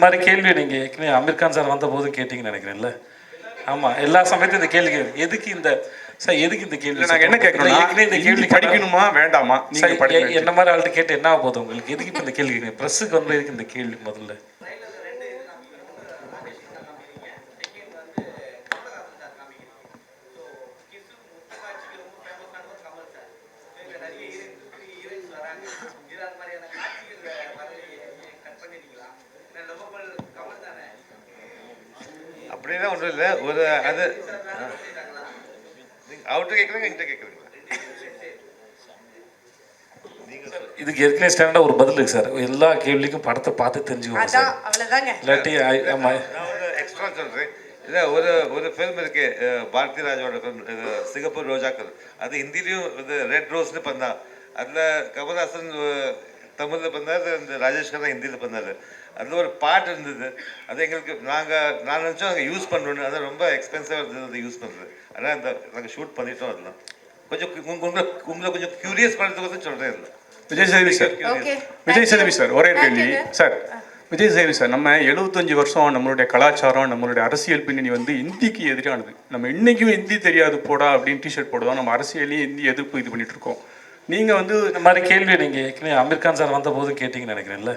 மாதிரி கேள்வி நீங்க ஏற்கனவே அமீர் கான் சார் வந்த போது கேட்டீங்கன்னு நினைக்கிறேன்ல ஆமா எல்லா சமயத்தையும் இந்த கேள்வி கேட்கு- எதுக்கு இந்த சார் எதுக்கு இந்த கேள்வி? இல்ல நாங்க என்ன இல்ல, கேட்கறோம் ஏற்கனவே இந்த கேள்வி படிக்கணுமா? வேண்டாமா? நீங்க சார், என்ன மாதிரி ஆள்கிட்ட கேட்டு என்ன ஆக போகுது உங்களுக்கு? எதுக்கு இப்ப இந்த கேள்வி கேட்குறீங்க? ப்ரெஸ்ஸுக்கு வந்து எதுக்கு இந்த கேள்வி முதல்ல. அப்படிலாம் ஒன்றும் இல்லை. ஒரு அது அவர்கிட்ட கேட்குறீங்க என்கிட்ட கேட்குறீங்களா இதுக்கு ஏற்கனவே ஸ்டாண்டர்டாக ஒரு பதில் இருக்கு சார். எல்லா கேள்விக்கும் படத்தை பார்த்து தெரிஞ்சுக்கோங்க சார். இல்லாட்டி எக்ஸ்ட்ரா சொல்கிறேன் இல்லை ஒரு ஒரு ஃபிலிம் இருக்கு பாரதி ராஜாவோட ஃபிலிம் இது சிங்கப்பூர் ரோஜாக்கள். அது ஹிந்திலையும் இது ரெட் ரோஸ்னு பண்ணா. அதில் கமல்ஹாசன் தமிழ்ல பண்ணார் இந்த ராஜேஷ் கண்ணா ஹிந்தியில் பண்ணார் அதில் ஒரு பாட்டு இருந்தது. அது எங்களுக்கு நாங்கள் நான் நினச்சோம் அங்கே யூஸ் பண்ணணும்னு. அது ரொம்ப எக்ஸ்பென்சிவாக இருந்தது அதை யூஸ் பண்ணுறது ஆனால் அந்த நாங்கள் ஷூட் பண்ணிட்டோம் அதெல்லாம். கொஞ்சம் உங்க- உங்களை உங்களை கொஞ்சம் க்யூரியஸ் பண்ணுறதுக்கு சொல்கிறேன் இல்லை Vijay Sethupathi sir. Okay Vijay Sethupathi sir ஒரே கேள்வி. சார் விஜய் சேதுபதி சார் நம்ம எழுபத்தஞ்சு வருஷம் நம்மளுடைய கலாச்சாரம் நம்மளுடைய அரசியல் பின்னணி வந்து இந்திக்கு எதிரானது. நம்ம இன்னைக்கும் இந்தி தெரியாது போடா அப்படின்னு டிஷர்ட் போடுவோம் நம்ம அரசியலையும் இந்தி எதிர்ப்பு இது பண்ணிட்டு இருக்கோம். நீங்க வந்து இந்த மாதிரி கேள்வி நீங்க ஏற்கனவே அமீர் கான் சார் வந்த போது கேட்டீங்கன்னு நினைக்கிறேன்ல.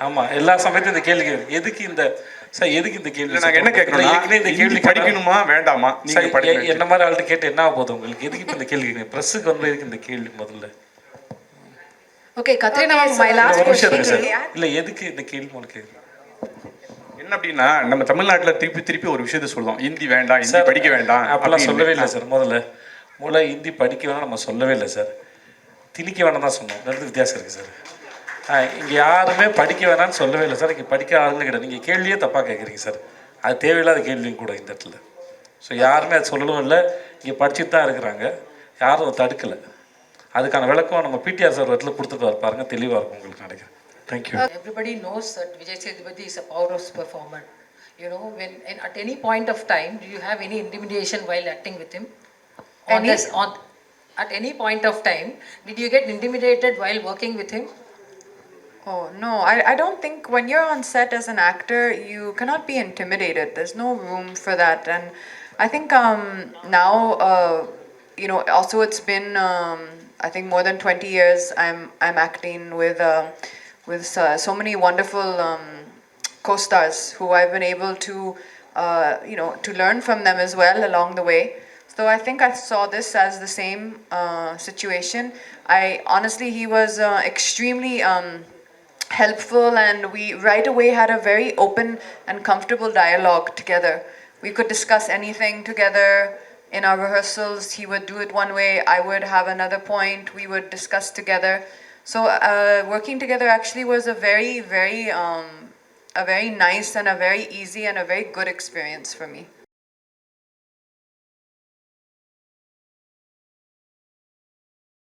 ஆமா எல்லா சமயத்தையும் இந்த கேள்வி கேட்கு- எதுக்கு இந்த சார் எதுக்கு இந்த கேள்வி இல்ல நாங்க என்ன கேட்கறோம் ஏற்கனவே இந்த கேள்வி படிக்கணுமா வேண்டாமா? நீங்க சார், எ- படிக்கணும் என்ன மாதிரி ஆள்கிட்ட கேட்டு என்ன போகுது உங்களுக்கு? எதுக்கு இப்ப இந்த கேள்வி ப்ரெஸ்ஸுக்கு வந்து எதுக்கு இந்த கேள்வி முதல்ல. Okay Katrina my last question இல்ல எதுக்கு இந்த கேள்வி உங்களுக்கு என்ன அப்படின்னா நம்ம தமிழ்நாட்டுல திருப்பி திருப்பி ஒரு விஷயத்த சொல்லுவோம் இந்தி வேண்டாம் இந்தி சார், படிக்க வேண்டாம் அப்பெல்லாம். சொல்லவே இல்லை சார் முதல்ல. முதல்ல ஹிந்தி படிக்க வேணாம் நம்ம சொல்லவே இல்லை சார். திணிக்க வேணாம் தான் சொன்னோம். ரெண்டு வித்தியாசம் இருக்குது சார். ஆ, இங்க யாருமே படிக்க வேணாம்னு சொல்லவே இல்லை சார். இங்கே படிக்க ஆளுங்க கிடையாது. நீங்கள் கேள்வியே தப்பாக கேட்குறீங்க சார். அது தேவையில்லாத கேள்வியும் கூட இந்த இடத்துல. ஸோ யாருமே அது சொல்லவும் இல்லை. இங்கே படிச்சுட்டு தான் இருக்கிறாங்க. யாரும் அதை தடுக்கலை. அதுக்கான விளக்கம் நம்ம பிடிஆர் சார் இடத்துல கொடுத்துட்டு பாருங்க. தெளிவாக இருக்கும் உங்களுக்கு நினைக்கிறேன். Thank you Everybody knows that Vijay Sethupathi is a powerhouse performer. You know, when and at any point of time, do you have any intimidation while acting with him? On Any? this, on at any point of time, did you get intimidated while working with him? Oh, no, I, I don't think when you're on set as an actor, you cannot be intimidated. There's no room for that. And I think um, now, uh, you know, also it's been, um, I think, more than 20 years I'm, I'm acting with, uh, with uh, so many wonderful um, co stars who I've been able to, uh, you know, to learn from them as well along the way. So I think I saw this as the same uh, situation. I honestly, he was uh, extremely. Um, helpful and we right away had a very open and comfortable dialogue together we could discuss anything together in our rehearsals he would do it one way i would have another point we would discuss together so uh, working together actually was a very very um, a very nice and a very easy and a very good experience for me